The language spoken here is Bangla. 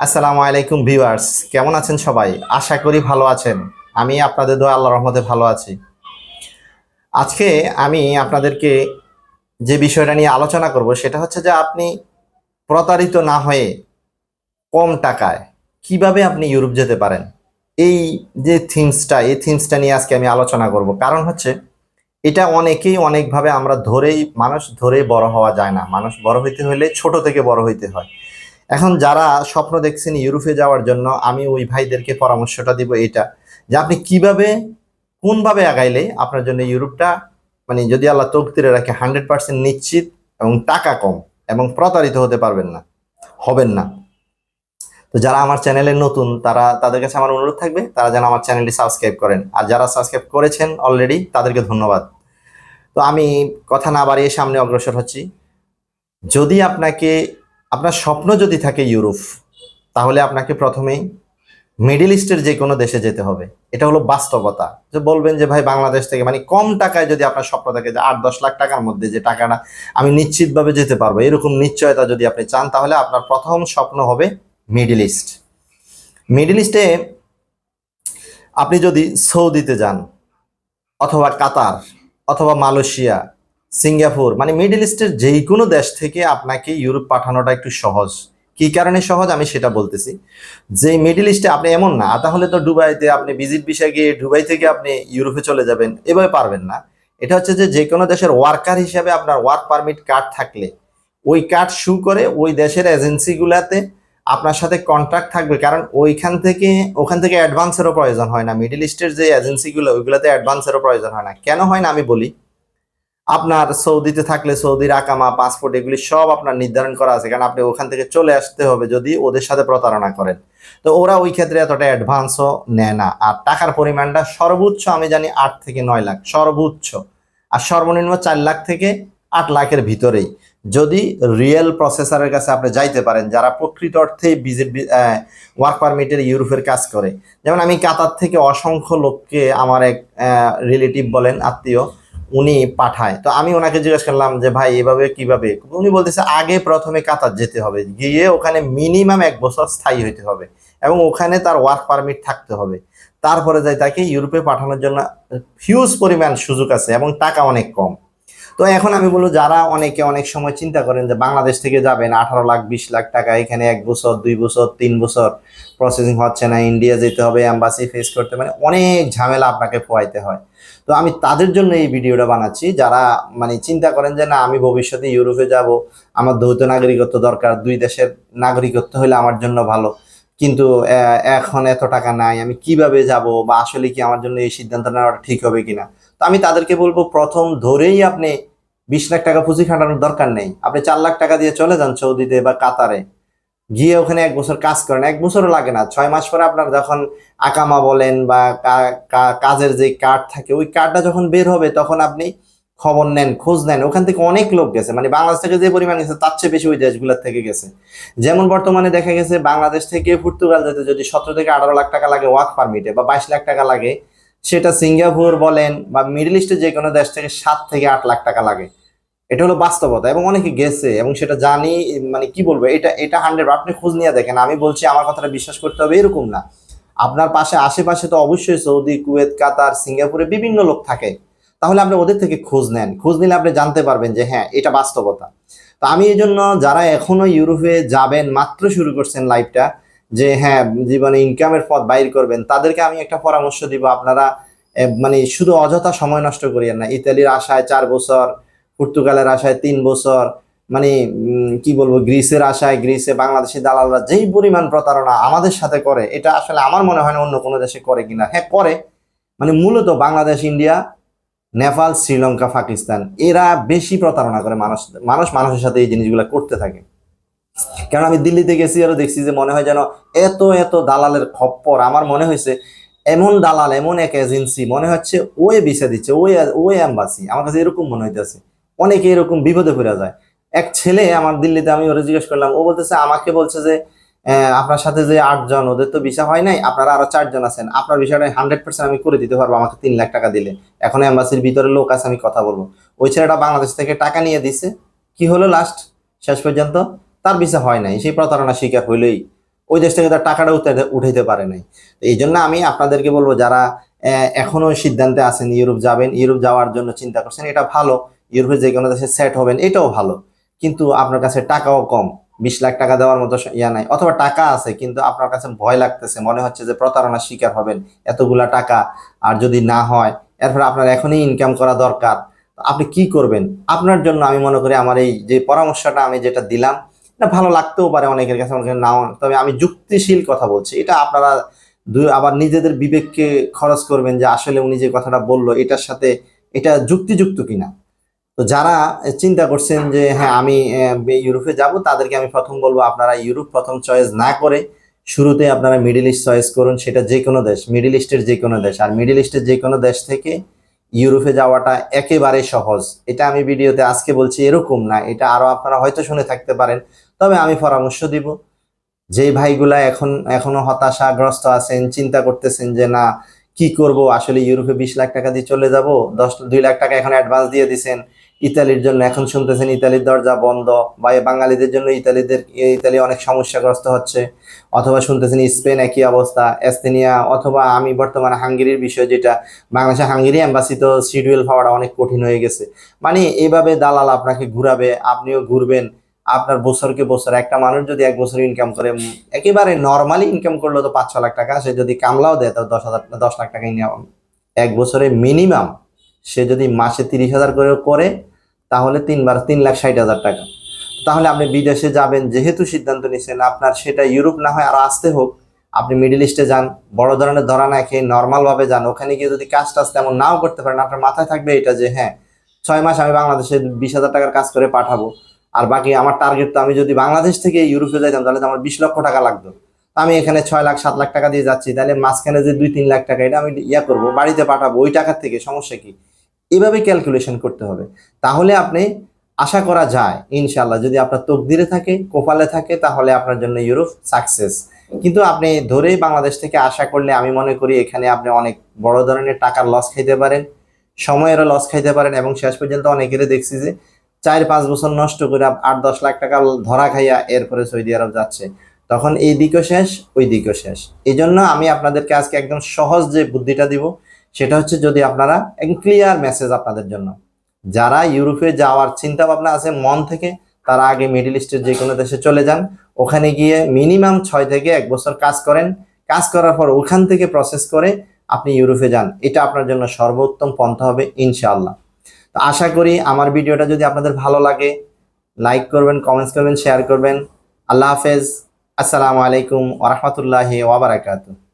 আসসালামু আলাইকুম ভিউয়ার্স, কেমন আছেন সবাই? আশা করি ভালো আছেন। আমি আপনাদের দোয়া আল্লাহ রহমতে ভালো আছি। আজকে আমি আপনাদেরকে যে বিষয়টা নিয়ে আলোচনা করব, সেটা হচ্ছে যে আপনি প্রতারিত না হয়ে কম টাকায় কীভাবে আপনি ইউরোপ যেতে পারেন? এই যে থিমসটা, এই থিমসটা নিয়ে আজকে আমি আলোচনা করব। কারণ হচ্ছে, এটা অনেকেই অনেকভাবে আমরা ধরেই, মানুষ ধরেই বড় হওয়া যায় না। মানুষ বড় হইতে হলে ছোট থেকে বড় হইতে হয়। এখন যারা স্বপ্ন দেখছেন ইউরোপে যাওয়ার জন্য, আমি ওই ভাইদেরকে পরামর্শটা দিব এটা যে আপনি কীভাবে, কোনভাবে আগাইলে আপনার জন্য ইউরোপটা মানে যদি আল্লাহ তকদিরে রাখে হান্ড্রেড পার্সেন্ট নিশ্চিত এবং টাকা কম এবং প্রতারিত হতে পারবেন না, হবেন না। তো যারা আমার চ্যানেলে নতুন, তারা, তাদের কাছে আমার অনুরোধ থাকবে, তারা যেন আমার চ্যানেলটি সাবস্ক্রাইব করেন। আর যারা সাবস্ক্রাইব করেছেন অলরেডি তাদেরকে ধন্যবাদ। তো আমি কথা না বাড়িয়ে সামনে অগ্রসর হচ্ছি। যদি আপনাকে আপনার স্বপ্ন যদি থাকে ইউরোপ, তাহলে আপনাকে প্রথমেই মিডিল ইস্টের যে কোনো দেশে যেতে হবে। এটা হলো বাস্তবতা। যে বলবেন যে, ভাই, বাংলাদেশ থেকে মানে কম টাকায় যদি আপনার স্বপ্ন থাকে যে, আট, দশ লাখ টাকার মধ্যে যে টাকাটা আমি নিশ্চিতভাবে যেতে পারব, এরকম নিশ্চয়তা যদি আপনি চান, তাহলে আপনার প্রথম স্বপ্ন হবে মিডিল ইস্ট। মিডিল ইস্টে আপনি যদি সৌদিতে যান, অথবা কাতার, অথবা মালয়েশিয়া সিঙ্গাপুর মানে মিডল ইস্টের যেই কোনো দেশ থেকে আপনাকে ইউরোপ পাঠানোটা একটু সহজ। কি কারণে সহজ? আমি সেটা বলতেছি। যে মিডল ইস্টে আপনি এমন না তাহলে তো দুবাইতে আপনি ভিজিট বিষয় গিয়ে দুবাই থেকে আপনি ইউরোপে চলে যাবেন, এভাবে পারবেন না। এটা হচ্ছে যে যে কোনো দেশের ওয়ার্কার হিসাবে আপনার ওয়ার্ক পারমিট কার্ড থাকলে, ওই কার্ড শু করে ওই দেশের এজেন্সিগুলোতে আপনার সাথে কন্ট্রাক্ট থাকবে, কারণ ওইখান থেকে, ওখান থেকে অ্যাডভান্সেরও প্রয়োজন হয় না। মিডল ইস্টের যে এজেন্সিগুলো, ওইগুলোতে অ্যাডভান্সেরও প্রয়োজন হয় না। কেন হয় না আমি বলি আপনার সৌদিতে থাকলে সৌদির আকামা পাসপোর্ট এগুলি সব আপনার নির্ধারণ করা আছে, কারণ আপনি ওখান থেকে চলে আসতে হবে যদি ওদের সাথে প্রতারণা করেন। তো ওরা ওই ক্ষেত্রে এতটা অ্যাডভান্সও নেয় না। আর টাকার পরিমাণটা সর্বোচ্চ আমি জানি আট থেকে নয় লাখ, সর্বোচ্চ। আর সর্বনিম্ন চার লাখ থেকে আট লাখের ভিতরেই। যদি রিয়েল প্রসেসরের কাছে আপনি যাইতে পারেন, যারা প্রকৃত অর্থে ভিজিট ওয়ার্ক পারমিটের ইউরোপের কাজ করে। যেমন আমি কাতার থেকে অসংখ্য লোককে আমার এক রিলেটিভ বলেন, আত্মীয় উনি পাঠায়। তো আমি ওনাকে জিজ্ঞেস করলাম যে, ভাই, এভাবে কীভাবে? উনি বলতেছে, আগে প্রথমে কাতার যেতে হবে। গিয়ে ওখানে মিনিমাম এক বছর স্থায়ী হইতে হবে এবং ওখানে তার ওয়ার্ক পারমিট থাকতে হবে। তারপরে যাই তাকে ইউরোপে পাঠানোর জন্য হিউজ পরিমাণ সুযোগ আছে এবং টাকা অনেক কম। তো এখন আমি বলব যারা অনেকে অনেক সময় চিন্তা করেন যে বাংলাদেশ থেকে যাবেন, আঠারো লাখ, বিশ লাখ টাকা, এখানে এক বছর, দুই বছর, তিন বছর প্রসেসিং হচ্ছে না ইন্ডিয়া যেতে হবে অ্যাম্বাসি ফেস করতে মানে অনেক ঝামেলা আপনাকে পোয়াইতে হয়। তো আমি তাদের জন্য এই ভিডিওটা বানাচ্ছি, যারা মানে চিন্তা করেন যে না, আমি ভবিষ্যতে ইউরোপে যাব, আমার দ্বৈত নাগরিকত্ব দরকার, দুই দেশের নাগরিকত্ব হলে আমার জন্য ভালো। কিন্তু এখন এত টাকা নাই, আমি কীভাবে যাব বা আসলে কি আমার জন্য এই সিদ্ধান্ত নেওয়াটা ঠিক হবে কিনা? তো আমি তাদেরকে বলব, প্রথম ধরেই আপনি বিশ লাখ টাকা পুঁজি খাটানোর দরকার নেই। আপনি চার লাখ টাকা দিয়ে চলে যান সৌদিতে বা কাতারে। গিয়ে ওখানে এক বছর কাজ করেন। এক বছরও লাগে না। ছয় মাস পরে আপনার যখন আকামা বলেন বা কাজের যে কার্ড থাকে, ওই কার্ডটা যখন বের হবে, তখন আপনি খবর নেন, খোঁজ নেন, ওখান থেকে অনেক লোক গেছে। মানে বাংলাদেশ থেকে যে পরিমাণ গেছে, তার চেয়ে বেশি ওই দেশগুলোর থেকে গেছে। যেমন বর্তমানে দেখা গেছে, বাংলাদেশ থেকে পর্তুগাল যেতে যদি সতেরো থেকে আঠারো লাখ টাকা লাগে ওয়ার্ক পারমিটে বা বাইশ লাখ টাকা লাগে, সেটা সিঙ্গাপুর বলেন, বা মিডল ইস্টের যে কোনো দেশ থেকে সাত থেকে আট লাখ টাকা লাগে। এটা হলো বাস্তবতা, এবং অনেকে গেছে, এবং সেটা জানি মানে কি বলব, এটা এটা হান্ড্রেড আপনি খোঁজ নিয়ে দেখেন, আমি বলছি আমার কথাটা বিশ্বাস করতে হবে, এরকম না। আপনার পাশে, আশেপাশে তো অবশ্যই সৌদি, কুয়েত, কাতার, সিঙ্গাপুরে বিভিন্ন লোক থাকে। তাহলে আপনি ওদের থেকে খোঁজ নেন। খোঁজ নিলে আপনি জানতে পারবেন যে হ্যাঁ এটা বাস্তবতা। তো আমি এই জন্য যারা এখনও ইউরোপে যাবেন, মাত্র শুরু করছেন লাইফটা, যে হ্যাঁ জীবনে ইনকামের পথ বাইর করবেন, তাদেরকে আমি একটা পরামর্শ দিব। আপনারা মানে শুধু অযথা সময় নষ্ট করিয়েন না। ইতালির আশায় চার বছর, পর্তুগালের আশায় তিন বছর মানে কি বলব, গ্রিসের আশায় গ্রিসে বাংলাদেশি দালালরা যেই পরিমাণ প্রতারণা আমাদের সাথে করে, এটা আসলে আমার মনে হয় না অন্য কোনো দেশে করে কিনা। হ্যাঁ করে। মানে মূলত বাংলাদেশ, ইন্ডিয়া নেপাল, শ্রীলঙ্কা, পাকিস্তান, এরা বেশি প্রতারণা করে মানুষ মানুষ মানুষের সাথে এই জিনিসগুলো করতে থাকে। কারণ আমি দিল্লিতে গেছি আরও দেখছি যে মনে হয় যেন এত এত দালালের খপ্পর। আমার মনে হয়েছে এমন দালাল, এমন এক এজেন্সি মনে হচ্ছে ওয়ে ভিসা দিচ্ছে, ওই ওই অ্যাম্বাসি আমার কাছে এরকম মনে হইতেছে। অনেকে এরকম বিপদে পড়ে যায়। এক ছেলে আমার দিল্লিতে আমি ওরা জিজ্ঞেস করলাম, ও বলতেছে, আমাকে বলছে যে আপনার সাথে যে আটজন ওদের তো ভিসা হয় নাই আপনারা আরও চারজন আছেন। আপনার বিষয়টা হান্ড্রেড পার্সেন্ট আমি করে দিতে পারব আমাকে তিন লাখ টাকা দিলে। এখন অ্যাম্বাসির ভিতরে লোক আছে আমি কথা বলব। ওই ছেলেটা বাংলাদেশ থেকে টাকা নিয়ে দিছে। কি হলো লাস্ট শেষ পর্যন্ত তার ভিসা হয় নাই সেই প্রতারণা শিকার হইলেই। ওই দেশ থেকে তার টাকাটা উঠাইতে পারে নাই। এই জন্য আমি আপনাদেরকে বলব যারা আহ, এখনও সিদ্ধান্তে আছেন ইউরোপ যাবেন ইউরোপ যাওয়ার জন্য চিন্তা করছেন এটা ভালো। ইউরোপে যে কোনো দেশে সেট হবেন এটাও ভালো। কিন্তু আপনার কাছে টাকাও কম। বিশ লাখ টাকা দেওয়ার মতো ইয়া নাই। অথবা টাকা আছে, কিন্তু আপনার কাছে ভয় লাগতেছে, মনে হচ্ছে যে প্রতারণার শিকার হবেন এতগুলা টাকা, আর যদি না হয়, এরপর আপনার এখনই ইনকাম করা দরকার। আপনি কি করবেন? আপনার জন্য আমি মনে করি আমার এই যে পরামর্শটা আমি যেটা দিলাম, এটা ভালো লাগতেও পারে অনেকের কাছে, অনেকের নাও। তবে আমি যুক্তিশীল কথা বলছি, এটা আপনারা আবার নিজেদের বিবেককে খরচ করবেন যে আসলে উনি যে কথাটা বলল, এটার সাথে এটা যুক্তিযুক্ত কিনা। তো যারা চিন্তা করছেন যে হ্যাঁ আমি ইউরোপে যাব, তাদেরকে আমি প্রথম বলব, আপনারা ইউরোপ প্রথম চয়েস না করে শুরুতে আপনারা মিডিল ইস্ট চয়েস করুন, সেটা যে কোনো দেশ মিডিল ইস্টের যে কোনো দেশ। আর মিডিল ইস্টের যে কোনো দেশ থেকে ইউরোপে যাওয়াটা একেবারে সহজ। এটা আমি ভিডিওতে আজকে বলছি, এরকম না, এটা আরও আপনারা হয়তো শুনে থাকতে পারেন। তবে আমি পরামর্শ দিব, যে ভাইগুলা এখন, এখনও হতাশাগ্রস্ত আছেন, চিন্তা করতেছেন যে, না, কি করব? আসলে ইউরোপে বিশ লাখ টাকা দিয়ে চলে যাব, দশ, দুই লাখ টাকা এখন অ্যাডভান্স দিয়ে দিছেন। ইতালির জন্য এখন শুনতেছেন ইতালির দরজা বন্ধ বা বাঙালিদের জন্য ইতালিদের ইতালি অনেক সমস্যাগ্রস্ত হচ্ছে। অথবা শুনতেছেন স্পেন একই অবস্থা, এস্তেনিয়া অথবা আমি বর্তমানে হাঙ্গেরির বিষয় যেটা, বাংলাদেশে হাঙ্গেরি এম্বাসি তো শিডিউল পাওয়াটা অনেক কঠিন হয়ে গেছে। মানে এইভাবে দালাল আপনাকে ঘুরাবে, আপনিও ঘুরবেন, আপনার বছরকে বছর, একটা মানুষ যদি এক বছর ইনকাম করে একেবারে নর্মালি ইনকাম করল তো পাঁচ ছ লাখ টাকা, সে যদি কামলাও দেয় তো দশ হাজার, দশ লাখ টাকা ইনকাম এক বছরে মিনিমাম সে যদি মাসে তিরিশ হাজার করে করে, তাহলে তিনবার তিন লাখ ষাট হাজার টাকা। তাহলে আপনি বিদেশে যাবেন, যেহেতু সিদ্ধান্ত নিচ্ছেন আপনার সেটা ইউরোপ না হয় আর আসতে হোক, আপনি মিডিল ইস্টে যান, বড় ধরনের ধরা না খেয়ে নর্মালভাবে যান, ওখানে গিয়ে যদি কাজ টাজ তেমন নাও করতে পারেন, আপনার মাথায় থাকবে এটা যে হ্যাঁ ছয় মাস আমি বাংলাদেশে বিশ হাজার টাকার কাজ করে পাঠাবো। আর বাকি আমার টার্গেট তো আমি যদি বাংলাদেশ থেকে ইউরোপে যাইতাম, তাহলে আমার বিশ লক্ষ টাকা লাগতো। আমি এখানে ছয় লাখ, সাত লাখ টাকা দিয়ে যাচ্ছি, তাহলে মাঝখানে যে দুই, তিন লাখ টাকা, এটা আমি ইয়া করব, বাড়িতে পাঠাবো, ওই টাকার থেকে, সমস্যা কি? এভাবে ক্যালকুলেশন করতে হবে। তাহলে আপনি, আশা করা যায় ইনশাল্লাহ যদি আপনার তকদিরে থাকে, কপালে থাকে, তাহলে আপনার জন্য ইউরোপ সাকসেস কিন্তু আপনি ধরেই বাংলাদেশ থেকে আশা করলে, আমি মনে করি এখানে আপনি অনেক বড় ধরনের টাকার লস খাইতে পারেন, সময়েরও লস খাইতে পারেন, এবং শেষ পর্যন্ত অনেকেরই দেখছি যে, চার পাঁচ বছর নষ্ট করে আট দশ লাখ টাকা ধরা খাইয়া এরপরে সৌদি আরব যাচ্ছে। তখন এই দিকও শেষ, ওই দিকও শেষ। এই জন্য আমি আপনাদেরকে আজকে একদম সহজ যে বুদ্ধিটা দিব সেটা হচ্ছে যদি আপনারা ক্লিয়ার মেসেজ আপনাদের জন্য। যারা ইউরোপে যাওয়ার চিন্তা ভাবনা আছে মন থেকে, তারা আগে মিডিল ইস্টের যে কোনো দেশে চলে যান। ওখানে গিয়ে মিনিমাম ছয় থেকে এক বছর কাজ করেন। কাজ করার পর ওখান থেকে প্রসেস করে আপনি ইউরোপে যান। এটা আপনার জন্য সর্বোত্তম পন্থা হবে ইনশাআল্লাহ। তো আশা করি আমার ভিডিওটা যদি আপনাদের ভালো লাগে লাইক করবেন কমেন্টস করবেন শেয়ার করবেন। আল্লাহ হাফেজ। আসসালামু আলাইকুম ওরহমতুল্লাহি ওয়াবারাকাতুহ